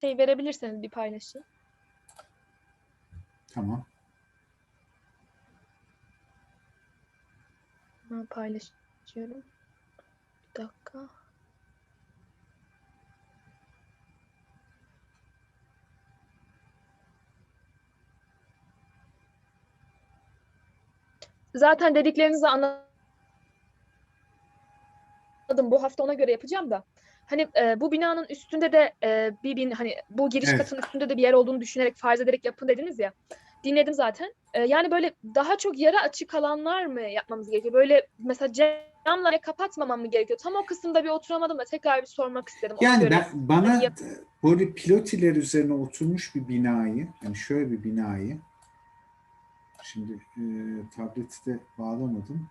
şey verebilirseniz bir paylaşın. Tamam. Ha, paylaşıyorum. Bir dakika. Zaten dediklerinizi anladım. Bu hafta ona göre yapacağım da. Hani e, bu binanın üstünde de e, bir bin hani bu giriş Evet. katının üstünde de bir yer olduğunu düşünerek farz ederek yapın dediniz ya. Dinledim zaten. E, yani böyle daha çok yarı açık alanlar mı yapmamız gerekiyor? Böyle mesela camla kapatmamam mı gerekiyor? Tam o kısımda bir oturamadım da tekrar bir sormak istedim. Yani ben, bana Hani yap- böyle pilotiler üzerine oturmuş bir binayı, yani şöyle bir binayı, şimdi e, tableti de bağlamadım.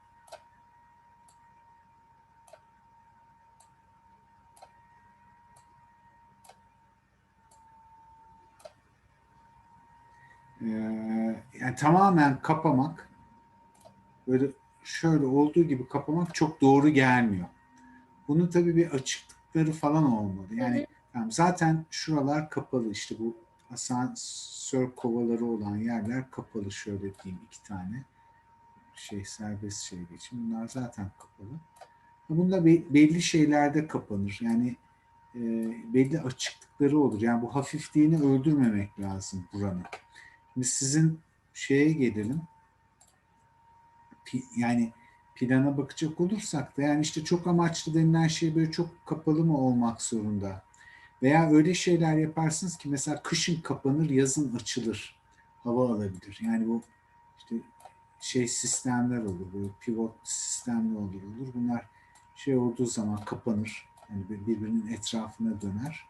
E, yani tamamen kapamak, böyle şöyle olduğu gibi kapamak çok doğru gelmiyor. Bunun tabii bir açıklıkları falan olmalı. Yani Tamam, zaten şuralar kapalı işte bu asansör kovaları olan yerler kapalı şöyle diyeyim iki tane şey serbest şey için bunlar zaten kapalı. Bunda be- belli şeylerde kapanır yani e, belli açıklıkları olur yani bu hafifliğini öldürmemek lazım buranın. Şimdi sizin şeye gelelim yani plana bakacak olursak da yani işte çok amaçlı denilen şey böyle çok kapalı mı olmak zorunda? Veya öyle şeyler yaparsınız ki mesela kışın kapanır, yazın açılır. Hava alabilir. Yani bu işte şey sistemler olur, böyle pivot sistemli olur olur. Bunlar şey olduğu zaman kapanır. Yani bir- birbirinin etrafına döner.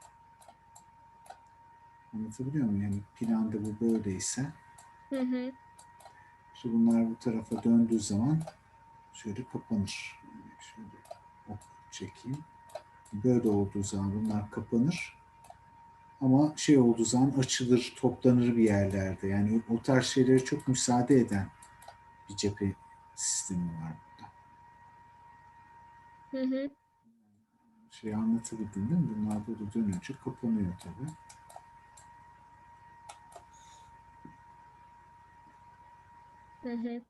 Anlatabiliyor muyum? Yani planda bu böyleyse Hı hı. işte bunlar bu tarafa döndüğü zaman şöyle kapanır. Şöyle hop çekeyim. Böyle olduğu zaman bunlar kapanır. Ama şey olduğu zaman açılır, toplanır bir yerlerde. Yani o tarz şeylere çok müsaade eden bir cephe sistemi var burada. Hı hı. Şey anlatabildim değil mi? Bunlar böyle dönünce kapanıyor tabii. Hı hı.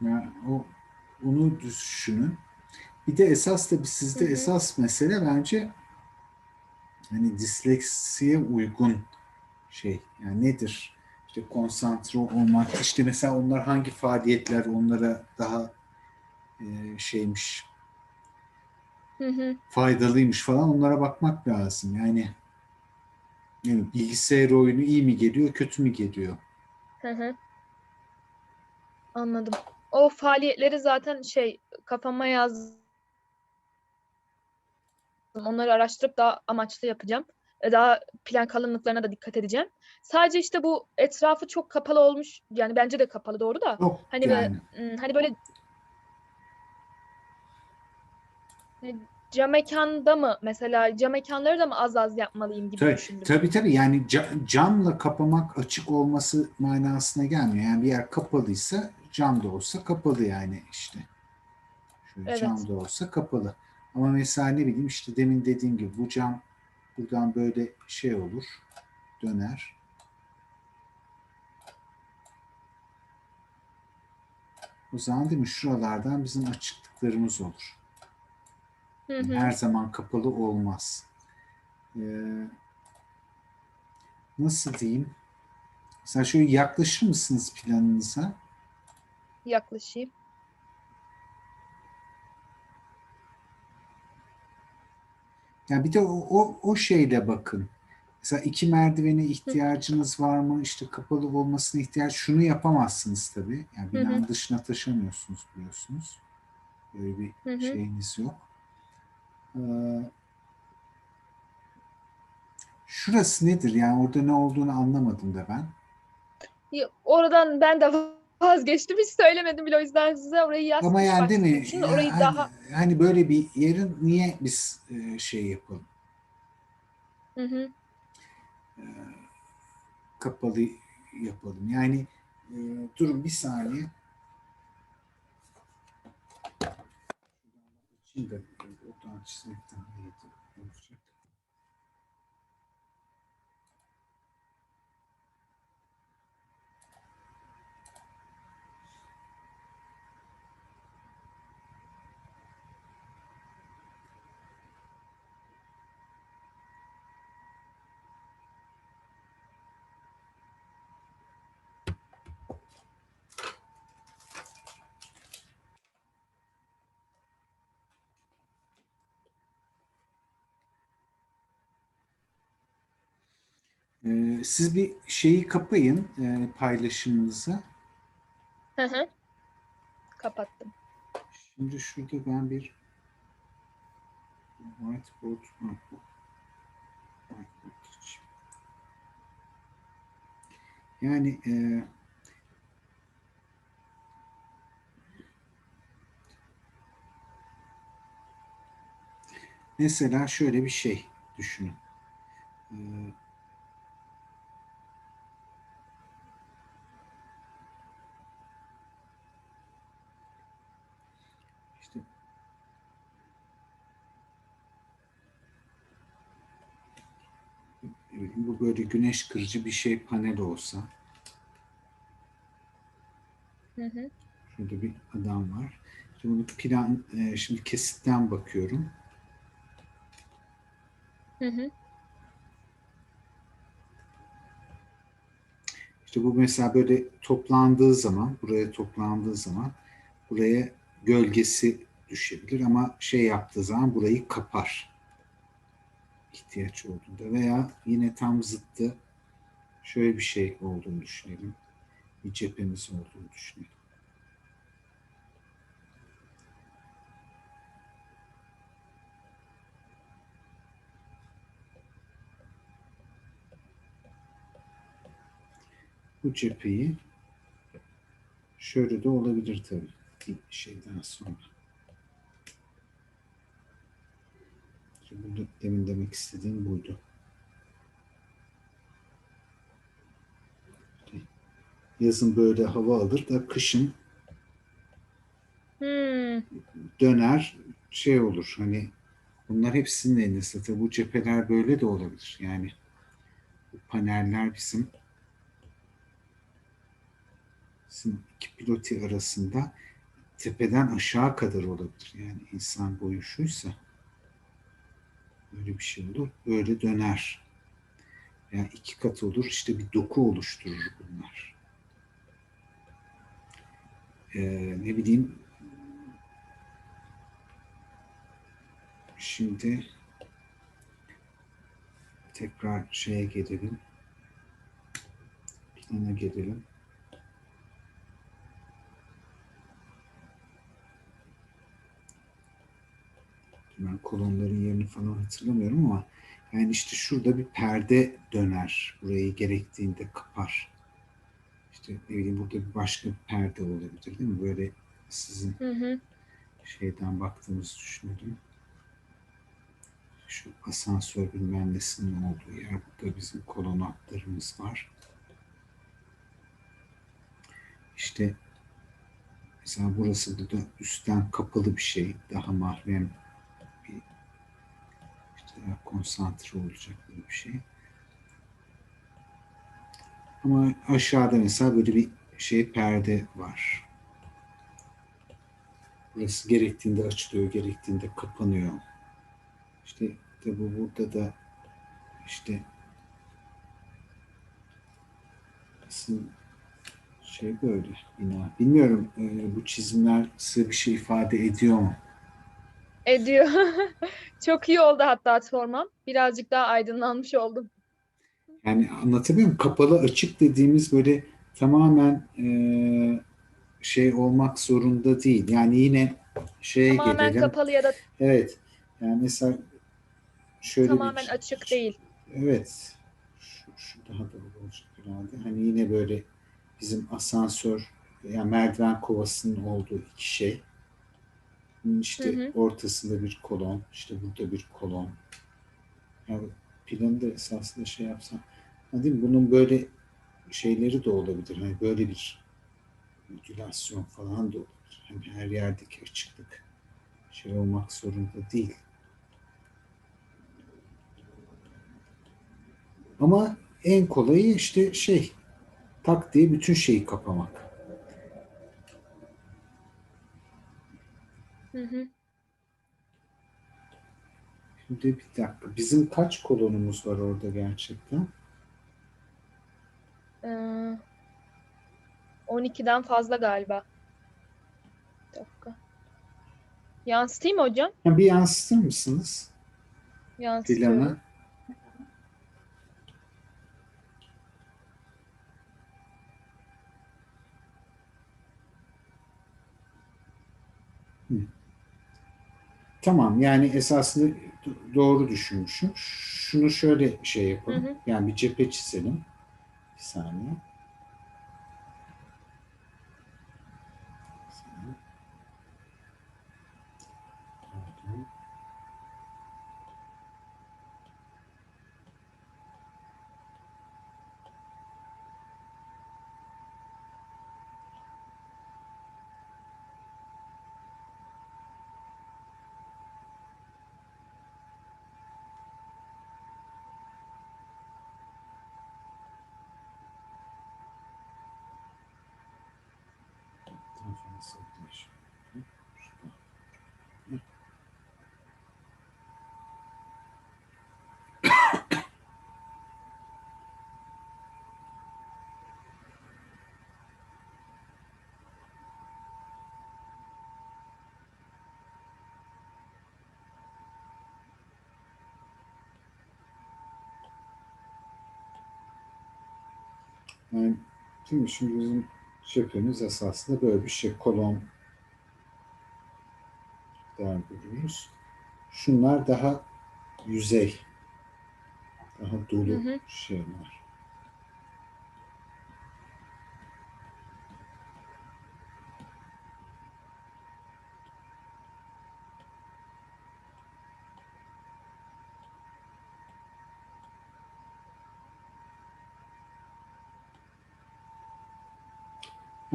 Yani o onu düşünün. Bir de esas tabii sizde Hı hı. esas mesele bence hani disleksiye uygun şey. Yani nedir? İşte konsantre olmak. İşte mesela onlar hangi faaliyetler onlara daha e, şeymiş, Hı hı. faydalıymış falan onlara bakmak lazım. Yani, yani bilgisayar oyunu iyi mi geliyor, kötü mü geliyor? Hı hı. Anladım. O faaliyetleri zaten şey kafama yazdım. Onları araştırıp daha amaçlı yapacağım. E, Daha plan kalınlıklarına da dikkat edeceğim. Sadece işte bu etrafı çok kapalı olmuş. Yani bence de kapalı doğru da. Yok Hani böyle yani. Hmm, hani böyle cam mekanda mı mesela cam mekanları da mı az az yapmalıyım gibi Tabii, düşündüm. tabii tabii yani ca- camla kapamak açık olması manasına gelmiyor. Yani bir yer kapalıysa cam da olsa kapalı yani işte. Şöyle Evet. cam da olsa kapalı. Ama mesela ne bileyim işte demin dediğim gibi bu cam buradan böyle şey olur, döner. O zaman değil mi şuralardan bizim açıklıklarımız olur. Hı hı. Her zaman kapalı olmaz. Ee, nasıl diyeyim? Mesela şöyle yaklaşır mısınız planınıza? Yaklaşayım. Yani bir de o, o, o şeyle bakın. Mesela iki merdivene ihtiyacınız var mı? İşte kapalı olmasına ihtiyaç. Şunu yapamazsınız tabii. Yani Hı hı. binanın dışına taşamıyorsunuz biliyorsunuz. Böyle bir Hı hı. şeyiniz yok. Ee, şurası nedir? Yani orada ne olduğunu anlamadım da ben. Ya, Oradan ben de vazgeçtim. Hiç söylemedim bile o yüzden size orayı yazmış Ama yani değil mi? Şimdi orayı Yani- daha hani böyle bir yerin niye biz e, şey yapalım? hı hı. e, kapalı yapalım. Yani e, durun bir saniye. Şimdi o Buradan çizmekten iyi olacak. Ee, siz bir şeyi kapayın e, paylaşımınızı. Hı hı. Kapattım. Şimdi şurada ben bir whiteboard açayım. Yani e, mesela şöyle bir şey düşünün. Ee, işte bu böyle güneş kırıcı bir şey panel olsa Hı hı. Şurada bir adam var. Şimdi bunu plan, e, şimdi kesitten bakıyorum. Hı hı. İşte bu mesela böyle toplandığı zaman, buraya toplandığı zaman buraya gölgesi düşebilir ama şey yaptığı zaman burayı kapar. İhtiyaç olduğunda veya yine tam zıttı şöyle bir şey olduğunu düşünelim. Bir cephemiz olduğunu düşünelim. bu cepheyi şöyle de olabilir tabii şeyden sonra. İşte demin demek istediğim buydu. Yazın böyle hava alır da kışın Hmm. döner şey olur hani bunlar hepsinin elinde tabii bu cepheler böyle de olabilir yani bu paneller bizim bizim iki piloti arasında tepeden aşağı kadar olabilir. Yani insan boyu şuysa böyle bir şey olur. Böyle döner. Yani iki kat olur. işte bir doku oluşturur bunlar. Ee, ne bileyim şimdi tekrar şeye gelelim. Plana gelelim. Ben kolonların yerini falan hatırlamıyorum ama yani işte şurada bir perde döner. Burayı gerektiğinde kapar. İşte ne bileyim burada bir başka bir perde olabilir değil mi? Böyle sizin Hı hı. şeyden baktığımızı düşünelim. Şu asansör bilmem nesinin olduğu yer. Burada bizim kolon hatlarımız var. İşte mesela burası burada üstten kapalı bir şey. Daha mahrem daha konsantre olacak bir şey. Ama aşağıda mesela böyle bir şey perde var. Burası gerektiğinde açılıyor, gerektiğinde kapanıyor. İşte bu burada da işte aslında şey böyle bina. Bilmiyorum e, bu çizimler size bir şey ifade ediyor mu? Ediyor. Çok iyi oldu hatta formam. Birazcık daha aydınlanmış oldum. Yani anlatabiliyor muyum? Kapalı açık dediğimiz böyle tamamen e, şey olmak zorunda değil. Yani yine şeye Tamamen gelelim. kapalı ya da Evet. Yani mesela şöyle tamamen bir açık değil. Evet. Şu, şu daha doğru olacak herhalde. Hani yine böyle bizim asansör yani merdiven kovasının olduğu iki şey işte hı hı. ortasında bir kolon, işte burada bir kolon. Yani planı da esasında şey yapsam. Hani bunun böyle şeyleri de olabilir. Hani böyle bir modülasyon falan da olabilir. Hani her yerdeki açıklık şey olmak zorunda değil. Ama en kolayı işte şey tak diye bütün şeyi kapamak. Hı hı. Şimdi bir dakika. Bizim kaç kolonumuz var orada gerçekten? Ee, 12'den fazla galiba. Bir dakika. Yansıtayım mı hocam? Bir yansıtır mısınız Yansıtıyorum. Hı. Tamam yani do- doğru düşünmüşüm. Şunu şöyle şey yapalım. Hı hı. Yani bir cephe çizelim. Bir saniye. Bir saniye. Pardon. Şurada. Yani şimdi, şimdi bizim cephemiz esasında böyle bir şey. Kolon der görüyoruz. Şunlar daha yüzey. Daha dolu Hı hı. şeyler.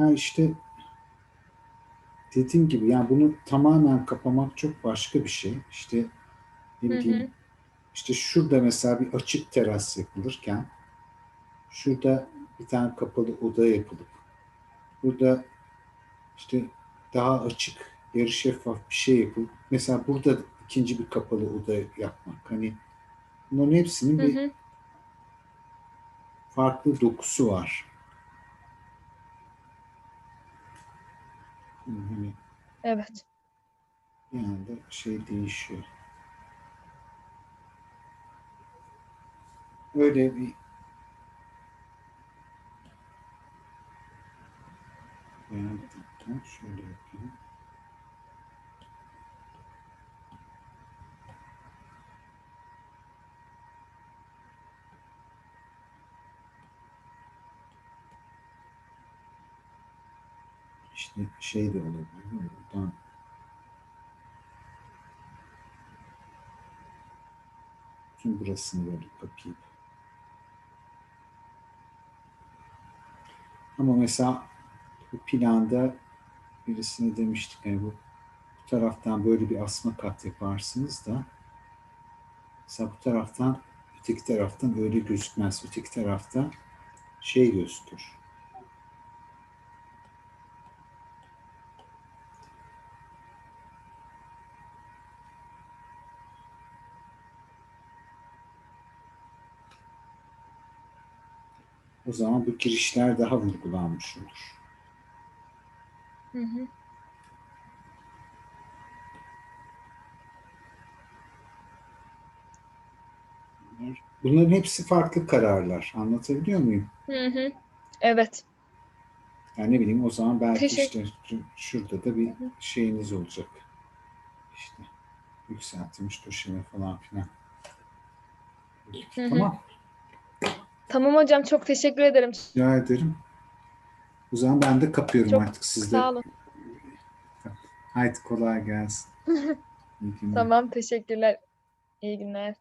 Ha işte dediğim gibi yani bunu tamamen kapamak çok başka bir şey. İşte ne Hı bileyim hı. işte şurada mesela bir açık teras yapılırken şurada bir tane kapalı oda yapılıp burada işte daha açık yarı şeffaf bir şey yapılıp mesela burada ikinci bir kapalı oda yapmak hani bunların hepsinin Hı bir hı. farklı dokusu var. Hani Evet. bir anda şey değişiyor. Öyle bir yani şöyle yapayım. İşte şey de olabilir. Buradan Tüm burasını böyle kapayıp. Ama mesela bu planda birisine demiştik yani bu, bu taraftan böyle bir asma kat yaparsınız da mesela bu taraftan öteki taraftan öyle gözükmez. Öteki tarafta şey gözükür. O zaman bu girişler daha vurgulanmış olur. Hı hı. Bunlar- Bunların hepsi farklı kararlar. Anlatabiliyor muyum? Hı hı. Evet. Yani ne bileyim o zaman belki Teşekkür- işte şu- şurada da bir Hı hı. şeyiniz olacak. İşte yükseltilmiş döşeme falan filan. Hı hı. Tamam. Tamam hocam çok teşekkür ederim. Rica ederim. O zaman ben de kapıyorum Çok artık sizde. Sağ olun. Haydi kolay gelsin. Tamam teşekkürler. İyi günler.